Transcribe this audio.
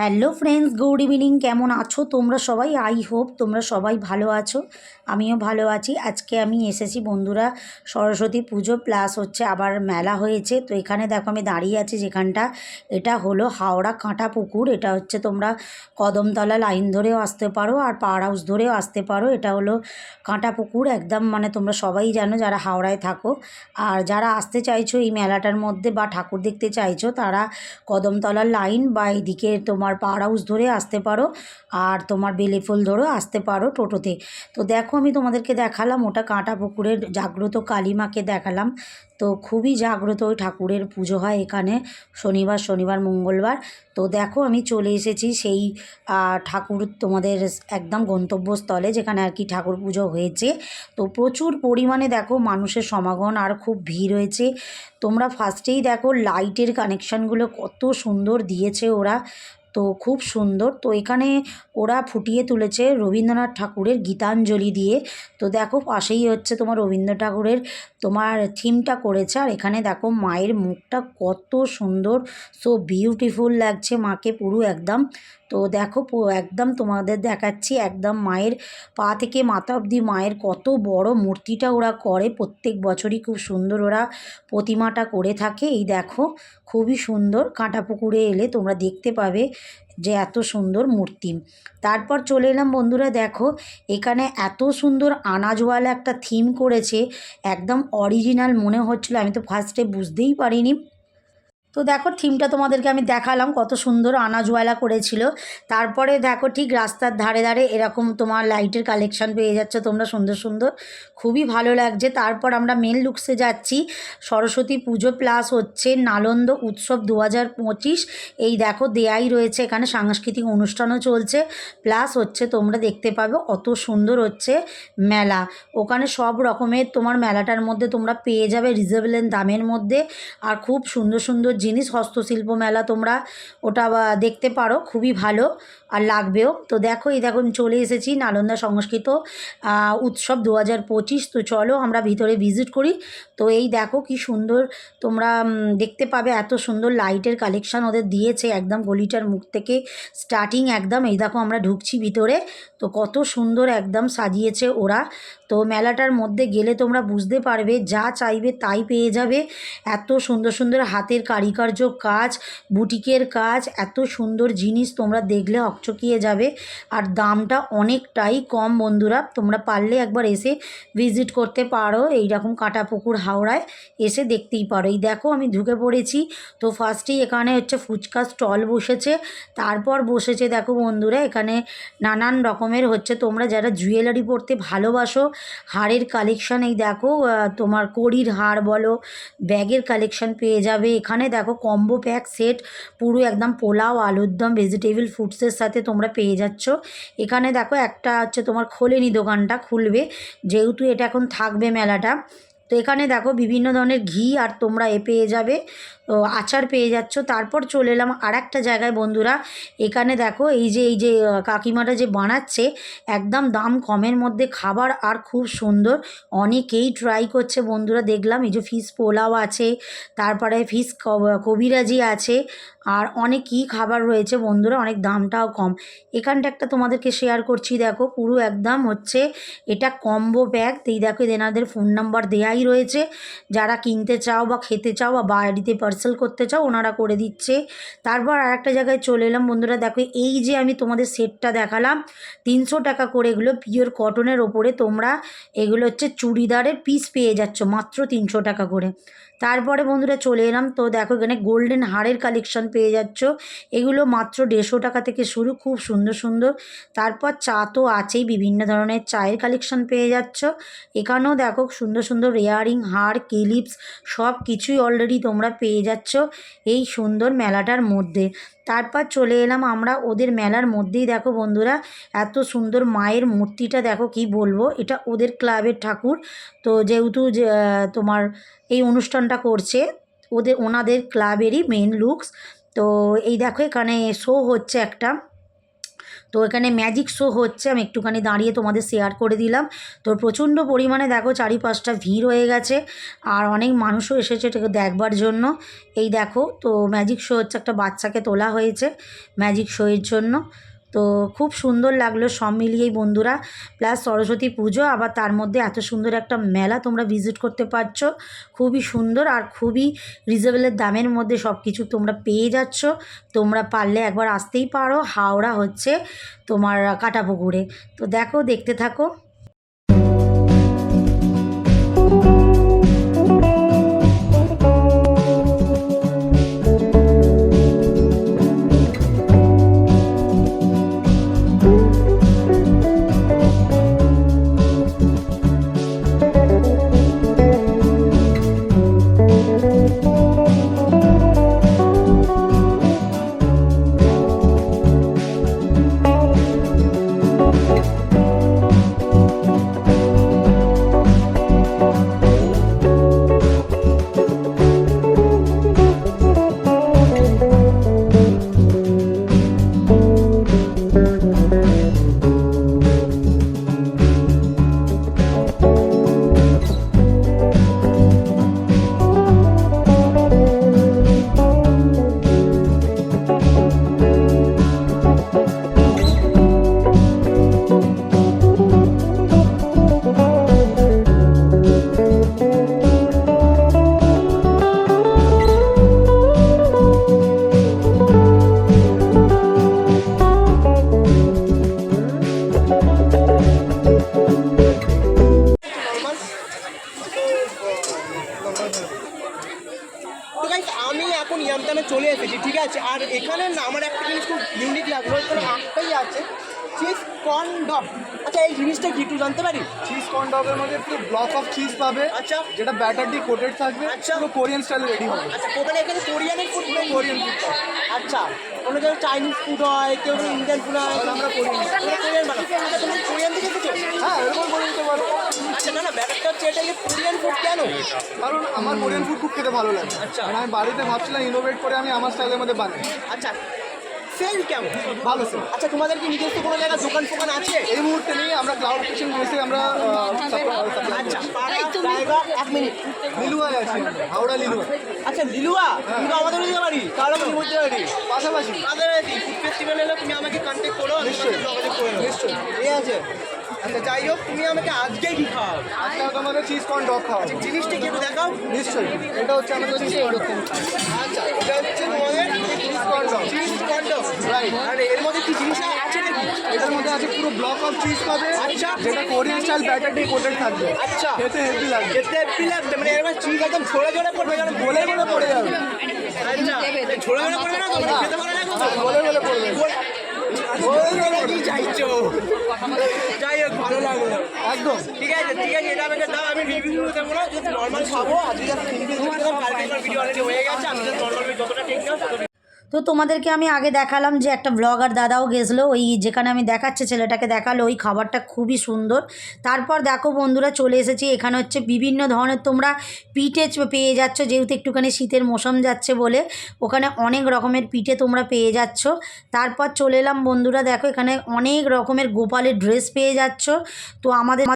Hello friends good evening কেমন আছো তোমরা সবাই? আই হোপ তোমরা সবাই ভালো আছো। আমিও ভালো আছি। আজকে আমি এসেছি বন্ধুরা সরস্বতী পুজো প্লাস হচ্ছে আবার মেলা হয়েছে। তো এখানে দেখো আমি দাঁড়িয়ে আছি যেখানটা, এটা হলো হাওড়া কাঁটা পুকুর এটা হচ্ছে তোমরা কদমতলা লাইন ধরেও আসতে পারো আর পাওয়ার হাউস ধরেও আসতে পারো। এটা হলো কাঁটা পুকুর একদম মানে তোমরা সবাই জানো যারা হাওড়ায় থাকো। আর যারা আসতে চাইছো এই মেলাটার মধ্যে বা ঠাকুর দেখতে চাইছো, তারা কদমতলার লাইন বা এদিকে তোমার পাওয়ার হাউস ধরে আসতে পারো আর তোমার বেলে ফুল ধরেও আসতে পারো টোটোতে। তো দেখো আমি তোমাদেরকে দেখালাম, ওটা কাঁটা পুকুরের জাগ্রত কালীমাকে দেখালাম। তো খুবই জাগ্রত ওই ঠাকুরের পুজো হয় এখানে, শনিবার শনিবার, মঙ্গলবার। তো দেখো আমি চলে এসেছি সেই ঠাকুর তোমাদের একদম গন্তব্যস্থলে যেখানে আর কি ঠাকুর পুজো হয়েছে। তো প্রচুর পরিমাণে দেখো মানুষের সমাগম আর খুব ভিড় হয়েছে। তোমরা ফার্স্টেই দেখো লাইটের কানেকশানগুলো কত সুন্দর দিয়েছে ওরা। তো খুব সুন্দর। তো এখানে ওরা ফুটিয়ে তুলেছে রবীন্দ্রনাথ ঠাকুরের গীতাঞ্জলি দিয়ে। তো দেখো পাশেই হচ্ছে তোমার রবীন্দ্র ঠাকুরের তোমার থিমটা করেছে। আর এখানে দেখো মায়ের মুখটা কত সুন্দর। সো বিউটিফুল লাগছে মাকে পুরো একদম। তো দেখো একদম তোমাদের দেখাচ্ছি, একদম মায়ের পা থেকে মাথা অবধি মায়ের কত বড় মূর্তিটা ওরা করে। প্রত্যেক বছরই খুব সুন্দর ওরা প্রতিমাটা করে থাকে। এই দেখো, খুবই সুন্দর কাঁটা পুকুরে এলে তোমরা দেখতে পাবে যে এত সুন্দর মূর্তি। তারপর চলে এলাম বন্ধুরা, দেখো, এখানে এত সুন্দর আনাজওয়ালা একটা থিম করেছে। একদম অরিজিনাল মনে হচ্ছিল, আমি তো ফার্স্টে বুঝতেই পারিনি। তো দেখো, থিমটা তোমাদেরকে আমি দেখালাম, কত সুন্দর আনাজওয়ালা করেছিল। তারপরে দেখো, ঠিক রাস্তার ধারে ধারে এরকম তোমার লাইটের কালেকশন পেয়ে যাচ্ছে তোমরা, সুন্দর সুন্দর। খুবই ভালো লাগছে। তারপর আমরা মেন লুকসে যাচ্ছি। সরস্বতী পুজো প্লাস হচ্ছে নালন্দ উৎসব দু হাজার পঁচিশ। এই দেখো, দেয়াই রয়েছে এখানে, সাংস্কৃতিক অনুষ্ঠানও চলছে। প্লাস হচ্ছে তোমরা দেখতে পাবে, অত সুন্দর হচ্ছে মেলা। ওখানে সব রকমের তোমার মেলাটার মধ্যে তোমরা পেয়ে যাবে রিজনেবল দামের মধ্যে। আর খুব সুন্দর সুন্দর জিনিস হস্তশিল্প মেলা তোমরা ওটা দেখতে পারো খুবই ভালো। আর লাগবেও। তো দেখো, এই দেখো, আমি চলে এসেছি নালন্দা সংস্কৃত উৎসব দু হাজার পঁচিশ। তো চলো, আমরা ভিতরে ভিজিট করি। তো এই দেখো, কি সুন্দর তোমরা দেখতে পাবে এত সুন্দর লাইটের কালেকশন ওদের দিয়েছে একদম গলিটার মুখ থেকে। স্টার্টিং একদম, এই দেখো, আমরা ঢুকছি ভিতরে। তো কত সুন্দর একদম সাজিয়েছে ওরা। তো মেলাটার মধ্যে গেলে তোমরা বুঝতে পারবে, যা চাইবে তাই পেয়ে যাবে। এত সুন্দর সুন্দর হাতের কারিকার্য কাজ, বুটিকের কাজ, এত সুন্দর জিনিস তোমরা দেখলে হকচকিয়ে যাবে। আর দামটা অনেকটাই কম বন্ধুরা, তোমরা পারলে একবার এসে ভিজিট করতে পারো এই রকম কাঁটাপুকুর হাওড়ায়, এসে দেখতেই পারো। এই দেখো আমি ঢুকে পড়েছি, তো ফার্স্টেই এখানে হচ্ছে ফুচকা স্টল বসেছে, তারপর বসেছে দেখো বন্ধুরা এখানে নানান রকমের হচ্ছে, তোমরা যারা জুয়েলারি পরতে ভালোবাসো, হাড়ের কালেকশান এই দেখো তোমার কড়ির হার বলো, ব্যাগের কালেকশন পেয়ে যাবে। এখানে দেখো কম্বো প্যাক সেট পুরো একদম পোলাও আলুর দম ভেজিটেবল ফুডসের সাথে তোমরা পেয়ে যাচ্ছ। এখানে দেখো একটা হচ্ছে তোমার খোলেনি দোকানটা খুলবে। যেহেতু এটা এখন থাকবে মেলাটা তো এখানে দেখো বিভিন্ন ধরনের ঘি আর তোমরা এ পেয়ে যাবে তো আচার পেয়ে যাচ্ছ। তারপর চলে এলাম আর একটা জায়গায় বন্ধুরা, এখানে দেখো এই যে এই যে কাকিমাটা যে বানাচ্ছে, একদম দাম কমের মধ্যে খাবার আর খুব সুন্দর। অনেকেই ট্রাই করছে বন্ধুরা, দেখলাম এই যে ফিস পোলাও আছে, তারপরে ফিস কবিরাজি আছে, আর অনেক কী খাবার রয়েছে বন্ধুরা, অনেক দামটাও কম। এখানটা একটা তোমাদেরকে শেয়ার করছি, দেখো পুরো একদম হচ্ছে, এটা কম্বো ব্যাগ এই দেখো এনাদের ফোন নাম্বার দেয়াই রয়েছে। যারা কিনতে চাও বা খেতে চাও বা বাড়িতে পার্সেল করতে চাও, ওনারা করে দিচ্ছে। তারপর আর একটা জায়গায় চলে এলাম। বন্ধুরা, দেখো, এই যে আমি তোমাদের সেটটা দেখালাম, তিনশো টাকা করে এগুলো পিওর কটনের ওপরে তোমরা এগুলো হচ্ছে চুড়িদারের পিস পেয়ে যাচ্ছ, মাত্র তিনশো টাকা করে। তারপরে বন্ধুরা চলে এলাম। তো দেখো, এখানে গোল্ডেন হারের কালেকশন পেয়ে যাচ্ছ। এগুলো মাত্র দেড়শো টাকা থেকে শুরু, খুব সুন্দর সুন্দর। তারপর চা তো আছেই, বিভিন্ন ধরনের চায়ের কালেকশন পেয়ে যাচ্ছ। এখানেও দেখো, সুন্দর সুন্দর রেয়ারিং হার, ক্লিপস সব কিছুই অলরেডি তোমরা পেয়ে যাচ্ছ এই সুন্দর মেলাটার মধ্যে। তারপর চলে এলাম আমরা ওদের মেলার মধ্যেই। দেখো বন্ধুরা, এত সুন্দর মায়ের মূর্তিটা দেখো কি বলব? এটা ওদের ক্লাবের ঠাকুর। তো যেহেতু তোমার এই অনুষ্ঠানটা করছে, ওদের, ওনাদের ক্লাবেরই মেন লুকস তো এই দেখো এখানে শো হচ্ছে একটা। তো এখানে ম্যাজিক শো হচ্ছে, আমি একটুখানি দাঁড়িয়ে তোমাদের শেয়ার করে দিলাম। তো প্রচণ্ড পরিমাণে দেখো চারিপাশটা ভিড় হয়ে গেছে, আর অনেক মানুষও এসেছে এটাকে দেখবার জন্য। এই দেখো, তো ম্যাজিক শো হচ্ছে একটা বাচ্চাকে তোলা হয়েছে ম্যাজিক শোয়ের জন্য। তো খুব সুন্দর লাগল সব মিলিয়েই বন্ধুরা। প্লাস সরস্বতী পুজো, আবার তার মধ্যে এত সুন্দর একটা মেলা তোমরা ভিজিট করতে পারছ। খুবই সুন্দর আর খুবই রিজনেবলের দামের মধ্যে সব কিছু তোমরা পেয়ে যাচ্ছ। তোমরা পারলে একবার আসতেই পারো। হাওড়া হচ্ছে তোমার কাটাপুকুরে। তো দেখো, দেখতে থাকো। ডগ আচ্ছা এই জিনিসটা কি একটু জানতে পারি? চিজ কর্ন ডগের মধ্যে পুরো ব্লক অফ চিজ পাবে আচ্ছা। যেটা ব্যাটার দিয়ে কোটেড থাকবে আচ্ছা। পুরো কোরিয়ান স্টাইলে রেডি হবে। আচ্ছা ওখানে এখানে কোরিয়ানের ফুড কোরিয়ান ফুড আচ্ছা কোনো যেন চাইনিজ ফুড হয় কেউ ইন্ডিয়ান ফুড হয় আমরা কোরিয়ান কোরিয়ান আচ্ছা তুমি কোরিয়ান থেকে এসেছ? হ্যাঁ এরকম করে দিতে পারো। আচ্ছা না না ব্যাপারটা হচ্ছে এটা কোরিয়ান ফুড কেন? কারণ আমার কোরিয়ান ফুড খুব খেতে ভালো লাগে। আচ্ছা। আর আমি বাড়িতে ভাবছিলাম ইনোভেট করে আমি আমার স্টাইলের মধ্যে বানাই। আচ্ছা সেল কেমন? ভালো স্যার আচ্ছা তোমাদের কি নিজস্ব কোনো জায়গায় দোকান ফোকান আছে? এই মুহূর্তে নেই আমরা ক্লাউড কিচেন বেসে আমরা আচ্ছা জায়গা এক মিনিট লিলুয়ায় আছি হাওড়া লিলুয়া। আচ্ছা লিলুয়া? তুমি তো আমাদের দিতে পারি তাহলে আমি বলতে পারি পাশাপাশি। আমাদের ফুড ফেস্টিভ্যাল এলে তুমি আমাকে কন্ট্যাক্ট করো নিশ্চয়ই। যোগাযোগ করে নিশ্চয়ই। ঠিক আছে? আচ্ছা যাই হোক তুমি আমাকে আজকেই কি খাও আজকে তোমাদের চিজ কর্ন ডগ খাওয়া হবে। জিনিসটা কি দেখাও? নিশ্চয়ই। এটা হচ্ছে আমাদের আচ্ছা এটা হচ্ছে তোমাদের cheese corn dog cheese corn dog Right. আর এর মধ্যে কি জিনিস আছে নাকি এটার মধ্যে আছে অফ চিজ পাবে। আচ্ছা। যেটা কোরিয়ান স্টাইল ব্যাটার দিয়ে কোটেড থাকবে। আচ্ছা। খেতে হেভি লাগবে। যেতে পিলাতে মানে এরকম চিজ একদম ঝরে ঝরে পড়বে যেন বলে বলে পড়ে যাবে। আচ্ছা পড়বে না খেতে লাগবে পড়বে। যাই হোক ভালো লাগল। একদম। ঠিক আছে ঠিক আছে এটা আমাকে দাও আমি রিভিউ দেবো না। নর্মাল খাব। আজকে যা রিভিউ দিলাম কালকে আমার ভিডিও অলরেডি হয়ে গেছে আমি নর্মাল যতটা ঠিক দাও ততটা তো তোমাদেরকে আমি আগে দেখালাম যে একটা ব্লগার দাদাও গেছিল, ওই যেখানে আমি দেখাচ্ছে ছেলেটাকে দেখাল, ওই খাবারটা খুবই সুন্দর। তারপর দেখো বন্ধুরা চলে এসেছি, এখানে হচ্ছে বিভিন্ন ধরনের তোমরা পিঠে পেয়ে যাচ্ছ, যেহেতু একটুখানি শীতের মৌসুম যাচ্ছে বলে, ওখানে অনেক রকমের পিঠে তোমরা পেয়ে যাচ্ছ। তারপর চলে এলাম বন্ধুরা দেখো, এখানে অনেক রকমের গোপালের ড্রেস পেয়ে যাচ্ছ। তো আমাদের